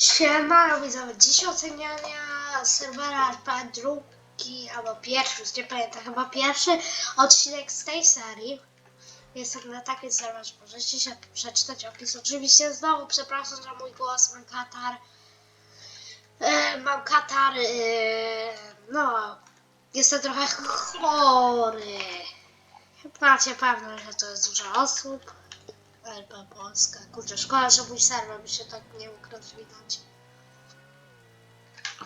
Siema, widzowie, dzisiaj oceniania serwera RP drugi albo pierwszy, już nie pamiętam, chyba pierwszy odcinek z tej serii. Jestem na takiej serwerze, że możecie się przeczytać opis. Oczywiście znowu przepraszam za mój głos, mam katar. E, mam katar, e, no, jestem trochę chory. Macie pewność, że to jest dużo osób. RP Polska. Kurczę, szkoda, że mój serwer by się tak nie mógł rozwinąć.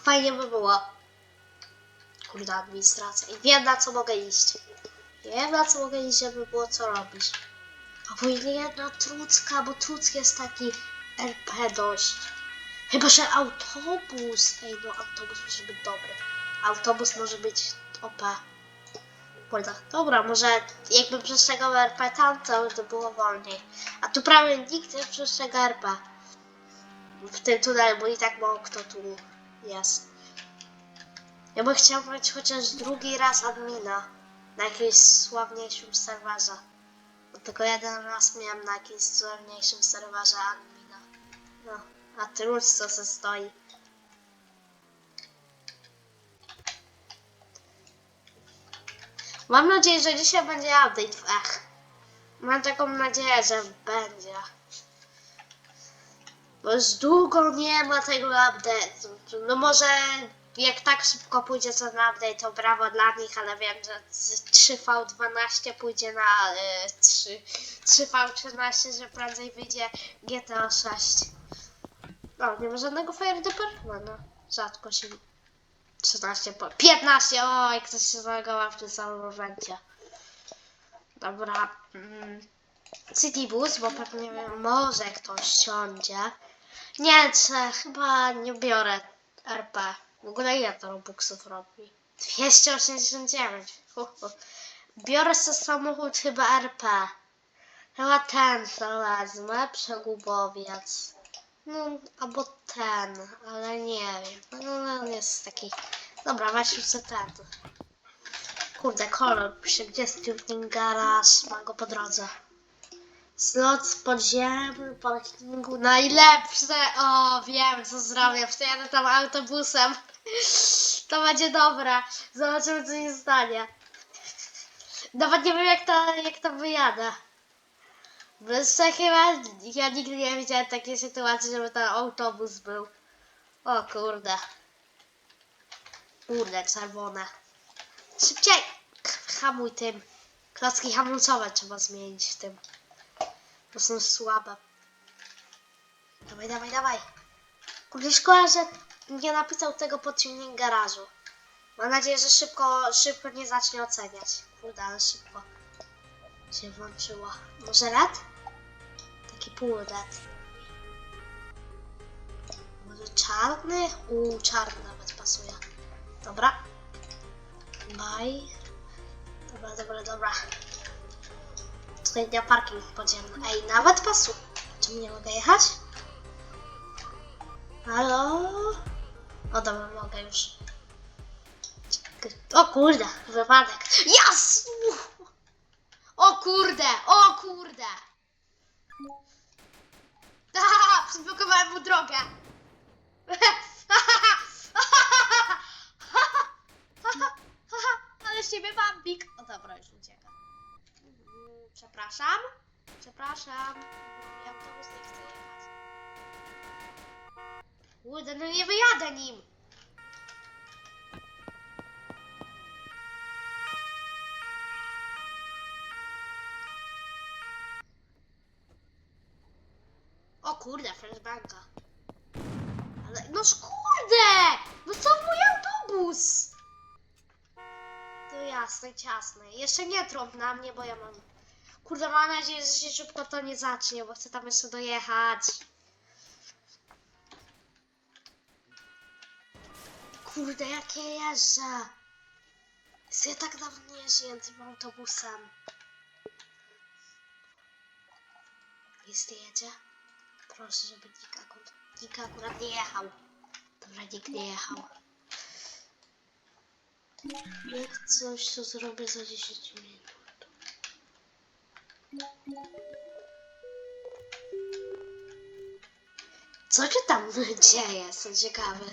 Fajnie by było. Kurde, administracja. I wiem na co mogę iść. Wiem na co mogę iść, żeby było co robić. A później jedna Trucka, bo Truck jest taki RP dość. Chyba, że autobus. Ej, no autobus może być dobry. Autobus może być OP. Dobra, może jakbym przestrzegał RP tam, to by było wolniej. A tu prawie nikt nie przestrzega RP. W tym tunelu, bo i tak mało kto tu jest. Ja bym chciał mieć chociaż drugi raz admina na jakimś sławniejszym serwerze. Bo tylko jeden raz miałem na jakimś sławniejszym serwerze admina. No, a Truc co se stoi. Mam nadzieję, że dzisiaj będzie update w Ech. Mam taką nadzieję, że będzie. Bo już długo nie ma tego update'u. No może jak tak szybko pójdzie co update, to brawo dla nich, ale wiem, że z 3V12 pójdzie na y, 3, 3V13, że prędzej wyjdzie GTA 6. No, nie ma żadnego Fire Departmenta. Rzadko się 13 po 15, oj, ktoś się zalogował w tym samym momencie. Dobra. Mm. City Bus, bo pewnie może ktoś siądzie. Nie, czy chyba nie biorę RP. W ogóle ile to Robuxów robi? 289. Hu, hu. Biorę sobie samochód chyba RP. Chyba ten wezmę, przegubowiec. No, albo ten, ale nie wiem. No, no on jest taki. Dobra, weźmy sobie ten. Kurde, kolor pisze, gdzie jest garage, mam go po drodze. Slot podziemny, parkingu, najlepsze! O, wiem co zrobię, przyjadę tam autobusem. To będzie dobre. Zobaczymy co się stanie. Nawet nie wiem jak to, jak to wyjadę. Jeszcze chyba ja nigdy nie widziałem takiej sytuacji, żeby ten autobus był. O kurde. Kurde, czerwone. Szybciej! Hamuj tym. Klocki hamulcowe trzeba zmienić w tym. Bo są słabe. Dawaj, dawaj, dawaj. Kurde, szkoda, że nie napisał tego po tuning garażu. Mam nadzieję, że szybko, szybko nie zacznie oceniać. Kurde, ale szybko się włączyło. Może red? Taki pół red. Może czarny? Uuu, czarny nawet pasuje. Dobra. Bye. Dobra, dobra, dobra. Tutaj parking podziemny. Ej, nawet pasuje. Czemu nie mogę jechać? Halo? O, dobra, mogę już. O kurde, wypadek. Jas! O kurde, o kurde! Haha, przyblokowałem mu drogę. Ale z ciebie bambik. O dobra, już ucieka. Przepraszam. Przepraszam. Ja autobus nie chcę jechać. Kurde, no nie wyjadę nim. Kurde, flashbanka. Ale, no kurde! No co mój autobus? To jasne, ciasne. Jeszcze nie trąb na mnie, bo ja mam... Kurde, mam nadzieję, że się szybko to nie zacznie, bo chcę tam jeszcze dojechać. Kurde, jak ja jeżdżę. Jezu, Ja tak dawno jeździłem tym autobusem. Jest jedzie? Proszę, żeby nikt akurat, nikt akurat nie jechał. Dobra, nikt nie jechał. Jak coś, to zrobię za 10 minut. Co się tam dzieje? Jestem ciekawy.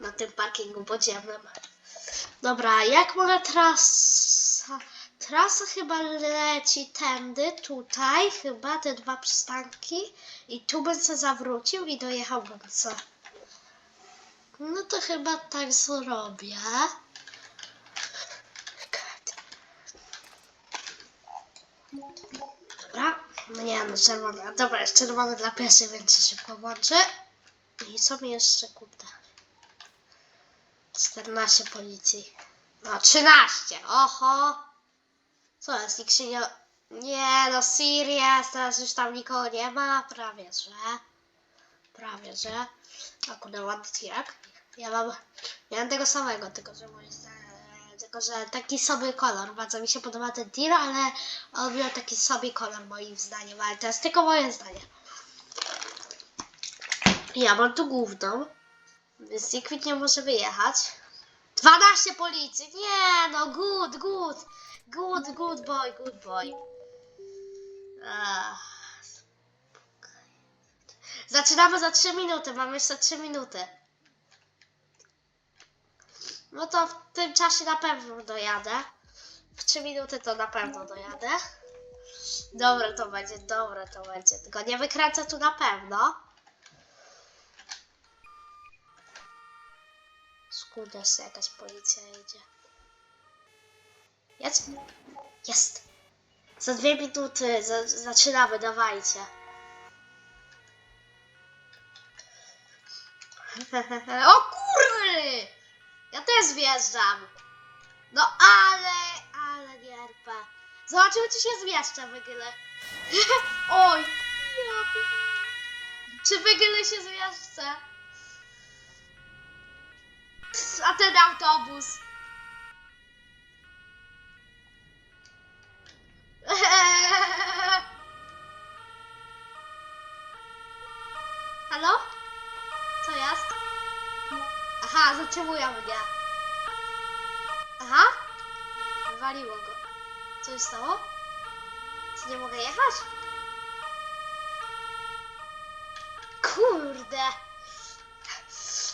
Na tym parkingu podziemnym. Dobra, jak mogę trasa... Trasa chyba leci tędy, tutaj, chyba te dwa przystanki. I tu bym se zawrócił i dojechałbym se. No to chyba tak zrobię. Dobra. No nie, no czerwony. Dobra, jest czerwony dla piesy, więc się szybko włączy. I co mi jeszcze, kurde? 14 policji. No, 13. Oho. Co jest? Nikt się nie... Nie, no serious, teraz już tam nikogo nie ma. Prawie, że. Prawie, że. A kurde, ładny tirak. Ja mam... Mam tego samego, tylko że mój... Tylko, że taki sobie kolor. Bardzo mi się podoba ten tir, ale on miał taki sobie kolor moim zdaniem, ale to jest tylko moje zdanie. Ja mam tu główną, więc nikt nie może wyjechać. 12 policji! Nie no, good, good, good, good boy, good boy. Zaczynamy za 3 minuty, mamy jeszcze 3 minuty. No to w tym czasie na pewno dojadę. W 3 minuty to na pewno dojadę. Dobre to będzie, dobre to będzie. Tylko nie wykręcę tu na pewno. Skudes, jakaś policja jedzie. Jest? Jest. Za dwie minuty za, zaczynamy, dawajcie. o kurry! Ja też wjeżdżam. No ale, ale nie RP. Zobaczymy, czy się zmieszczę w ogóle. Oj! Czy w ogóle się zmieszczę? A ten autobus. Halo? Co jest? Aha, zatrzymują mnie. Aha. Wywaliło go. Co stało? Czy nie mogę jechać? Kurde.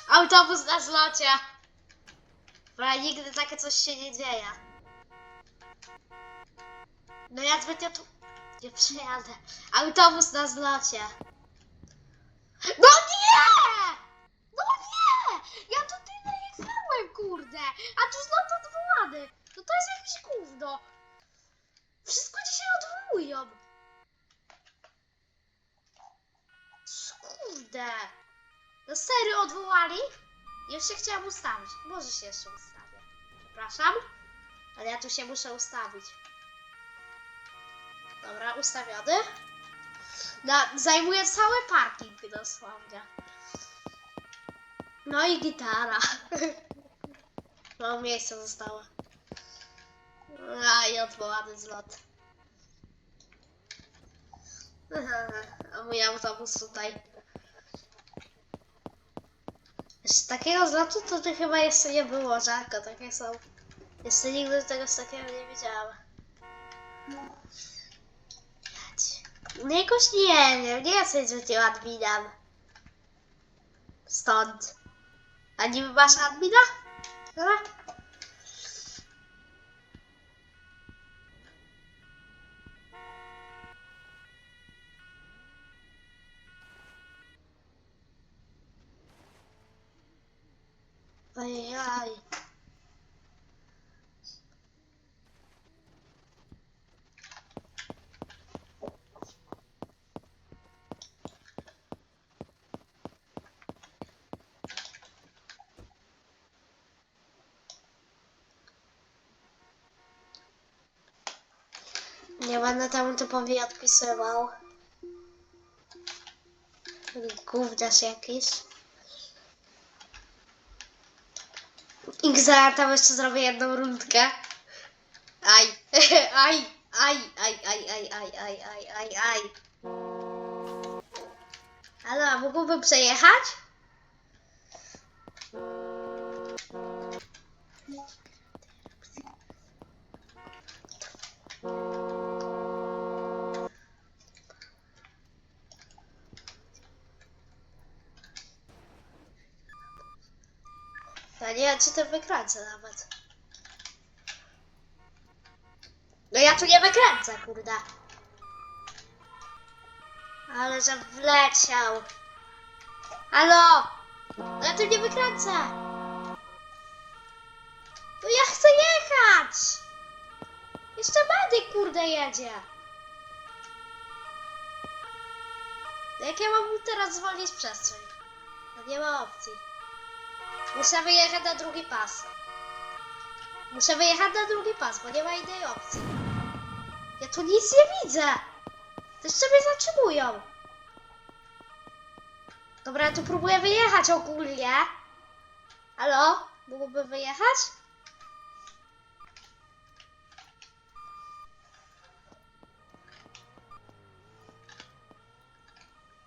Autobus na zlocie. Bo nigdy takie coś się nie dzieje. No ja zbytnio tu nie przejadę. Autobus na zlocie. No nie! No nie! Ja tu tyle jechałem, kurde! A tu zlot odwołany. No to jest jakieś gówno. Wszystko dzisiaj odwołują. Kurde. No serio odwołali? Się chciałam ustawić. Może się jeszcze ustawię. Przepraszam, ale ja tu się muszę ustawić. Dobra, ustawiony. Na, zajmuje cały parking dosłownie. No i gitara. No miejsce zostało. A i odwołany zlot. A mój autobus tutaj. Jeszcze takiego zlotu to, to chyba jeszcze nie było, rzadko takie są. Jeszcze nigdy czegoś takiego nie widziałam. Jać. No jakoś nie wiem, nie jesteś zwykłym adminem. Stąd. A niby masz admina? Dobra? Ojej. Nie będę temu typowi odpisywał. Gówniarz jakiś. Za tam jeszcze zrobię jedną rundkę. Aj, aj, aj, aj, aj, aj, aj, aj, aj, aj, aj. Halo, a mógłbym przejechać? Ja nie wiem, czy to wykręcę nawet. No ja tu nie wykręcę, kurde. Ale że wleciał. Halo! No ja tu nie wykręcę. No ja chcę jechać! Jeszcze medyk, kurde, jedzie. No Jak ja mam mu teraz zwolnić przestrzeń? No nie ma opcji. Muszę wyjechać na drugi pas. Muszę wyjechać na drugi pas, bo nie ma innej opcji. Ja tu nic nie widzę. Jeszcze mnie zatrzymują. Dobra, ja tu próbuję wyjechać ogólnie. Halo? Mógłby wyjechać?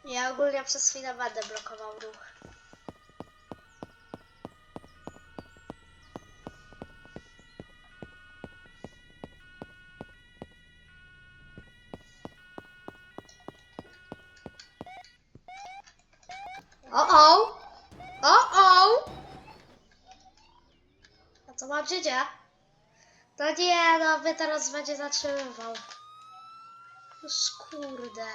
Ja ogólnie przez chwilę będę blokował ruch. O-o! O-o! A co mam dziedzie? No nie, no wy teraz będzie zatrzymywał. Już kurde.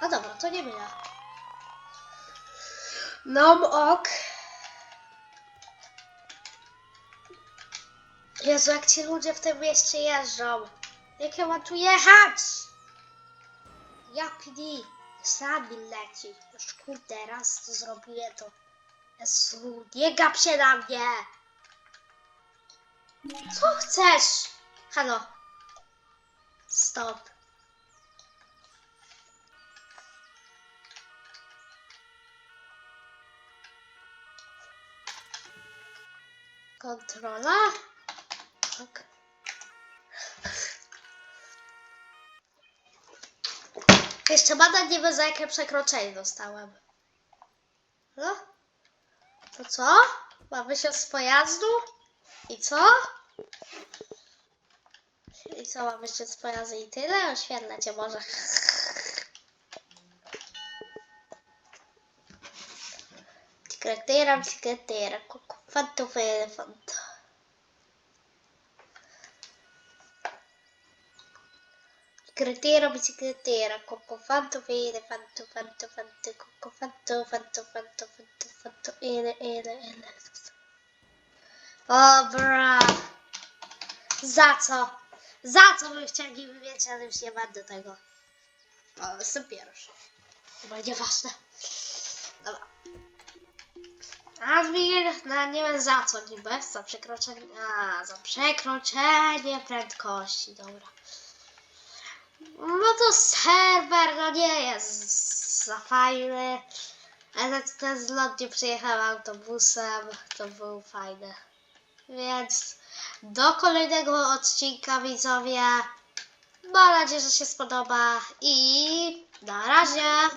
No dobra, to nie mnie. No ok. Jezu, jak ci ludzie w tym mieście jeżdżą. Jak ja mam tu jechać? Ja PD. Sami leci. Już kurde, raz to zrobię to. Jezu, nie gap się na mnie. Co chcesz? Halo. Stop. Kontrola? Tak. Jeszcze mandat nie wiem za jakie przekroczenie dostałem. No? To co? Mamy się z pojazdu? I co? I co, mamy się z pojazdu i tyle? Oświetlę cię może. Ticretera, bicicletera, fanto elefanto. Bicicletera, bicicletera, cocco fanto vede, fanto, fanto, fanto, cocco fanto, fanto, fanto, fanto, ele, ele, ele. Dobra. Za co? Za co bym chciał niby mieć, ale już nie będę tego. O, jestem pierwszy. Chyba nieważne. Dobra. A zmienię, no nie wiem za co niby, za przekroczenie, a za przekroczenie prędkości, dobra. No to serwer, no nie jest za fajny, ale ten zlot, gdzie przyjechałem autobusem, to był fajny. Więc do kolejnego odcinka widzowie. Mam nadzieję, że się spodoba i na razie.